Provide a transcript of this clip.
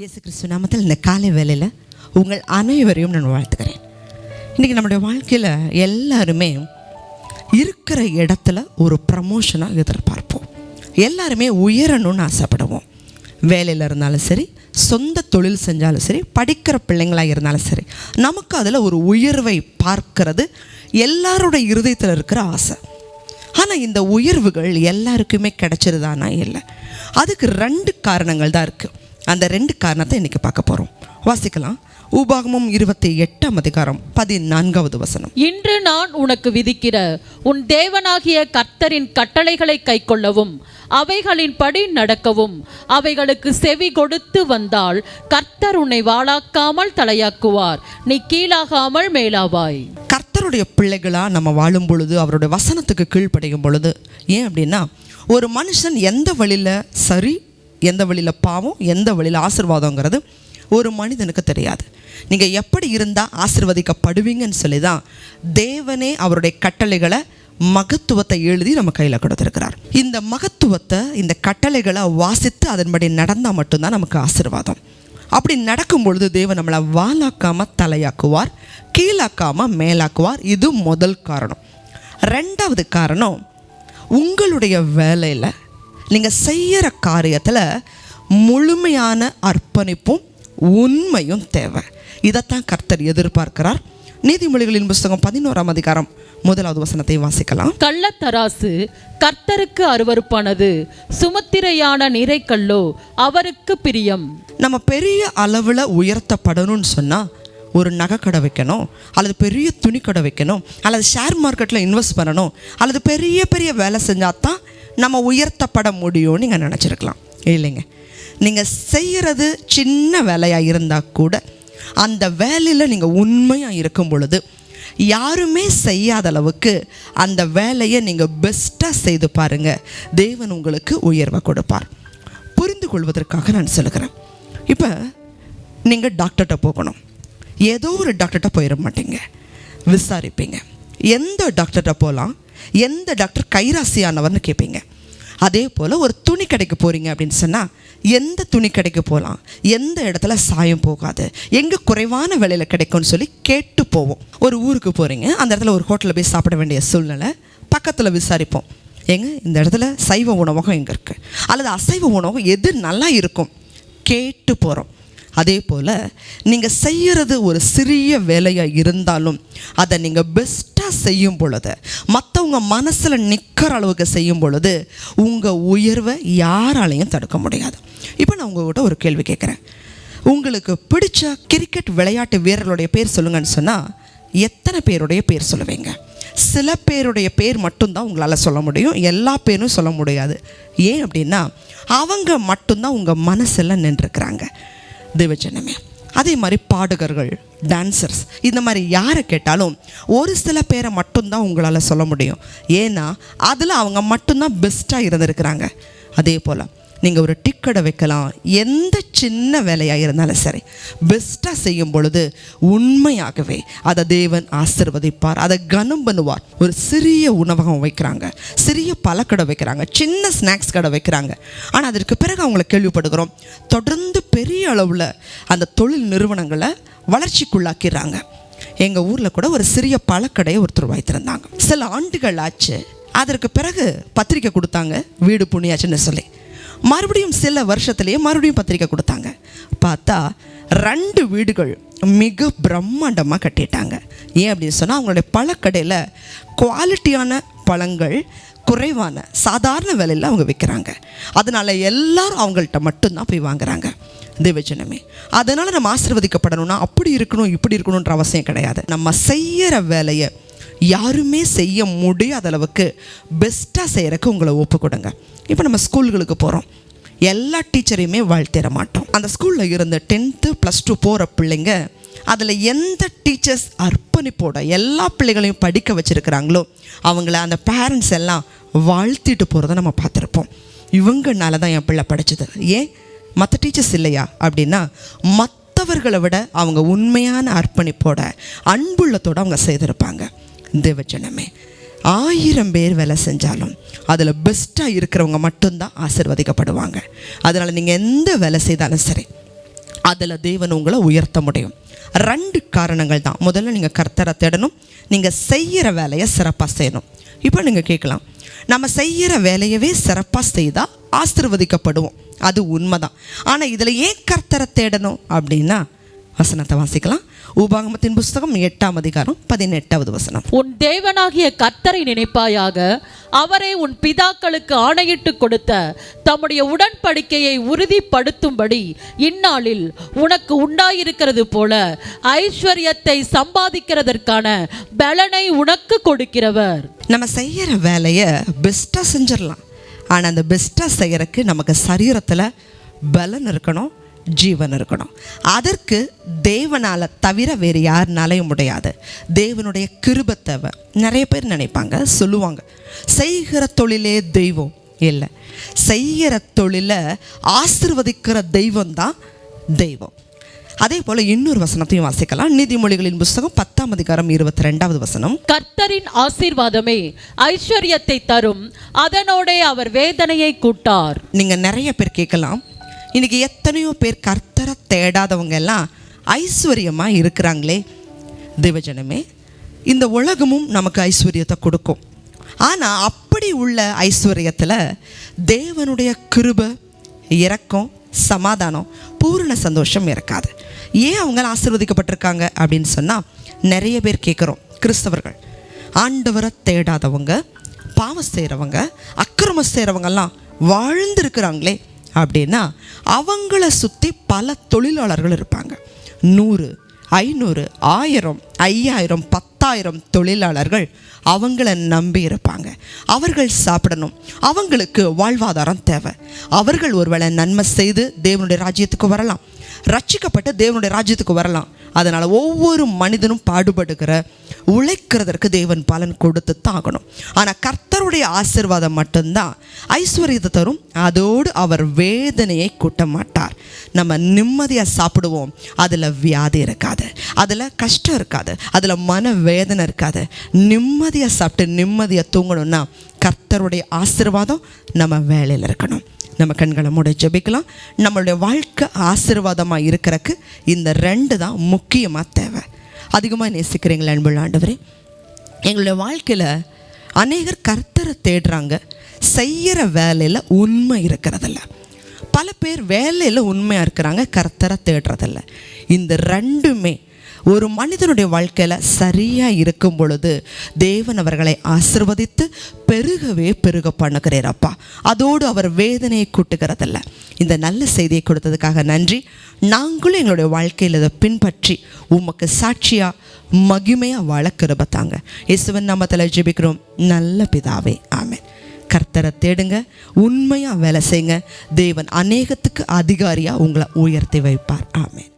இயேசு கிறிஸ்து நாமத்தில் இந்த காலை வேலையில் உங்கள் அனைவரையும் நான் வாழ்த்துக்கிறேன் இன்றைக்கி நம்முடைய வாழ்க்கையில் எல்லாருமே இருக்கிற இடத்துல ஒரு ப்ரமோஷனாக எதிர்பார்ப்போம். எல்லாருமே உயரணும்னு ஆசைப்படுவோம். வேலையில் இருந்தாலும் சரி சொந்த தொழில் செஞ்சாலும் சரி படிக்கிற பிள்ளைங்களாக இருந்தாலும் சரி நமக்கு அதில் ஒரு உயர்வை பார்க்கிறது எல்லாரோட இருதயத்தில் இருக்கிற ஆசை. ஆனால் இந்த உயர்வுகள் எல்லாருக்குமே கிடைச்சிருதானா இல்லை. அதுக்கு ரெண்டு காரணங்கள் தான் இருக்குது அந்த ரெண்டு காரணத்தை இன்றைக்கி பார்க்க போகிறோம் வாசிக்கலாம். உபாகமம் இருபத்தி எட்டாம் அதிகாரம் பதினான்காவது வசனம். இன்று நான் உனக்கு விதிக்கிற உன் தேவனாகிய கர்த்தரின் கட்டளைகளை கைக்கொள்ளவும் அவைகளின்படி நடக்கவும் அவைகளுக்கு செவி கொடுத்து வந்தால் கர்த்தர் உன்னை வாளாக்காமல் தலையாக்குவார். நீ கீழாகாமல் மேலாவாய். கர்த்தருடைய பிள்ளைகளாக நம்ம வாழும் பொழுது அவருடைய வசனத்துக்கு கீழ்ப்படையும் பொழுது ஏன் அப்படின்னா ஒரு மனுஷன் எந்த வழியில் சரி எந்த வழியில் பாவம் எந்த வழியில் ஆசிர்வாதங்கிறது ஒரு மனிதனுக்கு தெரியாது. நீங்கள் எப்படி இருந்தால் ஆசிர்வதிக்கப்படுவீங்கன்னு சொல்லி தான் தேவனே அவருடைய கட்டளைகளை மகத்துவத்தை எழுதி நம்ம கையில் கொடுத்துருக்கிறார். இந்த மகத்துவத்தை இந்த கட்டளைகளை வாசித்து அதன்படி நடந்தால் மட்டும்தான் நமக்கு ஆசிர்வாதம். அப்படி நடக்கும் பொழுது தேவன் நம்மளை வாலாக்காமல் தலையாக்குவார் கீழாக்காமல் மேலாக்குவார். இது முதல் காரணம். ரெண்டாவது காரணம் உங்களுடைய வேலையில் நீங்கள் செய்கிற காரியத்தில் முழுமையான அர்ப்பணிப்பும் உண்மையும் தேவை. இதைத்தான் கர்த்தர் எதிர்பார்க்கிறார். நீதிமொழிகளின் புஸ்தகம் பதினோராம் அதிகாரம் முதலாவது வசனத்தை வாசிக்கலாம். கள்ளத்தராசு கர்த்தருக்கு அருவருப்பானது சுமத்திரையான நிறைக்கல்லோ அவருக்கு பிரியம். நம்ம பெரிய அளவில் உயர்த்தப்படணும்னு சொன்னால் ஒரு நகைக்கடை வைக்கணும் அல்லது பெரிய துணிக்கடை வைக்கணும் அல்லது ஷேர் மார்க்கெட்டில் இன்வெஸ்ட் பண்ணணும் அல்லது பெரிய பெரிய வேலை செஞ்சால் தான் நம்ம உயர்த்தப்பட முடியும்னு நீங்கள் நினச்சிருக்கலாம். இல்லைங்க. நீங்கள் செய்கிறது சின்ன வேலையாக இருந்தால் கூட அந்த வேலையில் நீங்கள் உண்மையாக இருக்கும் பொழுது யாருமே செய்யாத அளவுக்கு அந்த வேலையை நீங்கள் பெஸ்ட்டாக செய்து பாருங்கள் தேவன் உங்களுக்கு உயர்வை கொடுப்பார். புரிந்து கொள்வதற்காக நான் சொல்லுகிறேன். இப்போ நீங்கள் டாக்டர்கிட்ட போகணும். ஏதோ ஒரு டாக்டர்கிட்ட போயிட மாட்டீங்க. விசாரிப்பீங்க. எந்த டாக்டர்கிட்ட போகலாம் எந்த டாக்டர் கைராசியானவர்னு கேட்பீங்க அதே போல் ஒரு துணி கடைக்கு போகிறீங்க அப்படின்னு சொன்னால் எந்த துணி கடைக்கு போகலாம் எந்த இடத்துல சாயம் போகாது? எங்கே குறைவான விலையில் கிடைக்கும்னு சொல்லி கேட்டு போவோம். ஒரு ஊருக்கு போகிறீங்க அந்த இடத்துல ஒரு ஹோட்டலில் போய் சாப்பிட வேண்டிய சூழ்நிலை பக்கத்தில் விசாரிப்போம். ஏங்க இந்த இடத்துல சைவ உணவகம் எங்கே இருக்குது அல்லது அசைவ உணவகம் எது நல்லா இருக்கும்? கேட்டு போகிறோம் அதே போல் நீங்கள் செய்கிறது ஒரு சிறிய வேலையாக இருந்தாலும் அதை நீங்கள் பெஸ்ட்டாக செய்யும் பொழுது உங்கள் மனசில் நிற்கிற அளவுக்கு செய்யும் பொழுது உங்கள் உயர்வை யாராலையும் தடுக்க முடியாது. இப்போ நான் உங்கள்கிட்ட ஒரு கேள்வி கேட்குறேன் உங்களுக்கு பிடிச்ச கிரிக்கெட் விளையாட்டு வீரர்களுடைய பேர் சொல்லுங்கன்னு சொன்னால் எத்தனை பேருடைய பேர் சொல்லுவீங்க? சில பேருடைய பேர் மட்டும்தான் உங்களால் சொல்ல முடியும். எல்லா பேரும் சொல்ல முடியாது. ஏன் அப்படின்னா அவங்க மட்டும்தான் உங்கள் மனசில் நின்றுருக்குறாங்க. தேவஜனமே அதே மாதிரி பாடகர்கள் டான்சர்ஸ் இந்த மாதிரி யாரை கேட்டாலும் ஒரு சில பேரை மட்டும்தான் உங்களால் சொல்ல முடியும். ஏன்னா அதில் அவங்க மட்டும்தான் பெஸ்ட்டாக இருந்திருக்கிறாங்க. அதே போல் நீங்கள் ஒரு டிக்கெட்டை வைக்கலாம். எந்த சின்ன வேலையாக இருந்தாலும் சரி. பெஸ்ட்டாக செய்யும் பொழுது உண்மையாகவே அதை தேவன் ஆசிர்வதிப்பார். அதை கனம் பண்ணுவார். ஒரு சிறிய உணவகம் வைக்கிறாங்க. சிறிய பழக்கடை வைக்கிறாங்க. சின்ன ஸ்நாக்ஸ் கடை வைக்கிறாங்க. ஆனால் அதற்கு பிறகு அவங்கள கேள்விப்படுகிறோம். தொடர்ந்து பெரிய அளவில் அந்த தொழில் நிறுவனங்களை வளர்ச்சிக்குள்ளாக்கிறாங்க. எங்கள் ஊரில் கூட ஒரு சிறிய பழக்கடையை ஒருத்தர் வைத்திருந்தாங்க. சில ஆண்டுகள் ஆச்சு. அதற்கு பிறகு பத்திரிக்கை கொடுத்தாங்க. வீடு புண்ணியாச்சுன்னு சொல்லி. மறுபடியும் சில வருஷத்துலேயே மறுபடியும் பத்திரிக்கை கொடுத்தாங்க. பார்த்தா ரெண்டு வீடுகள் மிக பிரம்மாண்டமாக கட்டிட்டாங்க. ஏன் அப்படின்னு சொன்னால் அவங்களுடைய பழக்கடையில் குவாலிட்டியான பழங்கள் குறைவான சாதாரண விலையில் அவங்க விற்கிறாங்க அதனால் எல்லாரும் அவங்கள்ட்ட மட்டும்தான் போய் வாங்குறாங்க. தேவஜனமே அதனால் நம்ம ஆசிர்வதிக்கப்படணும்னா அப்படி இருக்கணும் இப்படி இருக்கணுன்ற அவசியம் கிடையாது. நம்ம செய்கிற வேலையை யாருமே செய்ய முடியாத அளவுக்கு பெஸ்ட்டாக செய்கிறக்கு உங்களை ஒப்பு கொடுங்க இப்போ நம்ம ஸ்கூல்களுக்கு போகிறோம் எல்லா டீச்சரையுமே வாழ்த்திட மாட்டோம். அந்த ஸ்கூலில் இருந்த டென்த்து ப்ளஸ் டூ போகிற பிள்ளைங்க அதில் எந்த டீச்சர்ஸ் அர்ப்பணிப்போட எல்லா பிள்ளைகளையும் படிக்க வச்சுருக்கிறாங்களோ அவங்கள அந்த பேரண்ட்ஸ் எல்லாம் வாழ்த்திட்டு போகிறத நம்ம பார்த்துருப்போம். இவங்கனால தான் என் பிள்ளை படிச்சது. ஏன்? மற்ற டீச்சர்ஸ் இல்லையா? அப்படின்னா மற்றவர்களை விட அவங்க உண்மையான அர்ப்பணிப்போட அன்புள்ளத்தோடு அவங்க செய்திருப்பாங்க. தேவஜனமே. ஆயிரம் பேர் வேலை செஞ்சாலும் அதில் பெஸ்ட்டாக இருக்கிறவங்க மட்டும்தான் ஆசிர்வதிக்கப்படுவாங்க. அதனால் நீங்கள் எந்த வேலை செய்தாலும் சரி அதில் தேவன் உங்களை உயர்த்த முடியும். ரெண்டு காரணங்கள் தான். முதல்ல நீங்கள் கர்த்தரை தேடணும். நீங்கள் செய்கிற வேலையை சிறப்பாக செய்யணும். இப்போ நீங்கள் கேட்கலாம். நம்ம செய்கிற வேலையவே சிறப்பாக செய்தால் ஆசிர்வதிக்கப்படுவோம். அது உண்மைதான். ஆனால் இதில் ஏன் கர்த்தரை தேடணும் அப்படின்னா வசனத்தை வாசிக்கலாம். உபாகமத்தின் புஸ்தகம் எட்டாம் அதிகாரம் பதினெட்டாவது வசனம். உன் தேவனாகிய கர்த்தரை நினைப்பாயாக அவரே உன் பிதாக்களுக்கு ஆணையிட்டு கொடுத்த தம்முடைய உடன்படிக்கையை உறுதிப்படுத்தும்படி இந்நாளில் உனக்கு உண்டாயிருக்கிறது போல ஐஸ்வர்யத்தை சம்பாதிக்கிறதற்கான பலனை உனக்கு கொடுக்கிறவர். நம்ம செய்கிற வேலையை பெஸ்ட்டாக செஞ்சிடலாம். ஆனால் அந்த பெஸ்ட்டாக செய்கிறதுக்கு நமக்கு சரீரத்தில் பலன் இருக்கணும். ஜீவன் இருக்கணும். அதற்கு தேவனால் தவிர வேறு யாருனாலையும் முடியாது தேவனுடைய கிருபை தேவை. நிறைய பேர் நினைப்பாங்க சொல்லுவாங்க செய்கிற தொழிலே தெய்வம் இல்லை. செய்கிற தொழிலை ஆசிர்வதிக்கிற தெய்வம் தான் தெய்வம். அதே போல் இன்னொரு வசனத்தையும் வாசிக்கலாம். நீதிமொழிகளின் புஸ்தகம் பத்தாம் அதிகாரம் இருபத்தி ரெண்டாவது வசனம். கர்த்தரின் ஆசீர்வாதமே ஐஸ்வர்யத்தை தரும். அதனோடே அவர் வேதனையை கூட்டார். நீங்கள் நிறைய பேர் கேட்கலாம். இன்றைக்கி எத்தனையோ பேர் கர்த்தரை தேடாதவங்க எல்லாம் ஐஸ்வர்யமாக இருக்கிறாங்களே. தேவஜனமே இந்த உலகமும் நமக்கு ஐஸ்வர்யத்தை கொடுக்கும். ஆனால் அப்படி உள்ள ஐஸ்வர்யத்தில் தேவனுடைய கிருபை இரக்கம் சமாதானம் பூரண சந்தோஷம் இருக்காது ஏன் அவங்க ஆசீர்வதிக்கப்பட்டிருக்காங்க அப்படின்னு சொன்னால் நிறைய பேர் கேட்குறோம் கிறிஸ்தவர்கள் ஆண்டவரை தேடாதவங்க பாவம் செய்கிறவங்க அக்கிரமம் செய்கிறவங்கெல்லாம் வாழ்ந்துருக்கிறாங்களே. அப்படின்னா அவங்கள சுற்றி பல தொழிலாளர்கள் இருப்பாங்க. நூறு ஐநூறு ஆயிரம் ஐயாயிரம் பத்தாயிரம் தொழிலாளர்கள் அவங்கள நம்பி இருப்பாங்க. அவர்கள் சாப்பிடணும். அவங்களுக்கு வாழ்வாதாரம் தேவை. அவர்கள் ஒருவேளை நன்மை செய்து தேவனுடைய ராஜ்யத்துக்கு வரலாம். ரட்சிக்கப்பட்டு தேவனுடைய ராஜ்யத்துக்கு வரலாம். அதனால் ஒவ்வொரு மனிதனும் பாடுபடுகிற உழைக்கிறதற்கு தேவன் பலன் கொடுத்து தான் ஆகணும் ஆனால் கர்த்தருடைய ஆசிர்வாதம் மட்டும்தான் ஐஸ்வர்யத்தை தரும். அதோடு அவர் வேதனையை கூட்ட மாட்டார் நம்ம நிம்மதியாக சாப்பிடுவோம். அதில் வியாதி இருக்காது. அதில் கஷ்டம் இருக்காது. அதில் மன வேதனை இருக்காது. நிம்மதியாக சாப்பிட்டு நிம்மதியாக தூங்கணும்னா கர்த்தருடைய ஆசிர்வாதம் நம்ம வேலையில் இருக்கணும். நம்ம கண்களை மூட ஜெபிக்கலாம். நம்மளுடைய வாழ்க்கை ஆசீர்வாதமாக இருக்கிறக்கு இந்த ரெண்டு தான் முக்கியமாக தேவை. அதிகமாக நேசிக்கிறீங்களா அன்புள்ள ஆண்டவரே? எங்களுடைய வாழ்க்கையில் அநேகர் கர்த்தரை தேடுறாங்க. செய்கிற வேலையில் உண்மை இருக்கிறதில்ல. பல பேர் வேலையில் உண்மையாக இருக்கிறாங்க கர்த்தரை தேடுறதில்ல. இந்த ரெண்டுமே ஒரு மனிதனுடைய வாழ்க்கையில் சரியாக இருக்கும் பொழுது தேவன் அவர்களை ஆசிர்வதித்து பெருகவே பெருக பண்ணுகிறேரப்பா அதோடு அவர் வேதனையை கூட்டுகிறதில்ல. இந்த நல்ல செய்தியை கொடுத்ததுக்காக நன்றி. நாங்களும் எங்களுடைய வாழ்க்கையில் இதை பின்பற்றி உமக்கு சாட்சியாக மகிமையாக வாழ கிருபத்தாங்க இயேசுவன் நாமத்தில் ஜெபிக்கிறோம். நல்ல பிதாவே ஆமென். கர்த்தரை தேடுங்க. உண்மையாக வேலை செய்யுங்க. தேவன் அநேகத்துக்கு அதிகாரியாக உங்களை உயர்த்தி வைப்பார். ஆமேன்.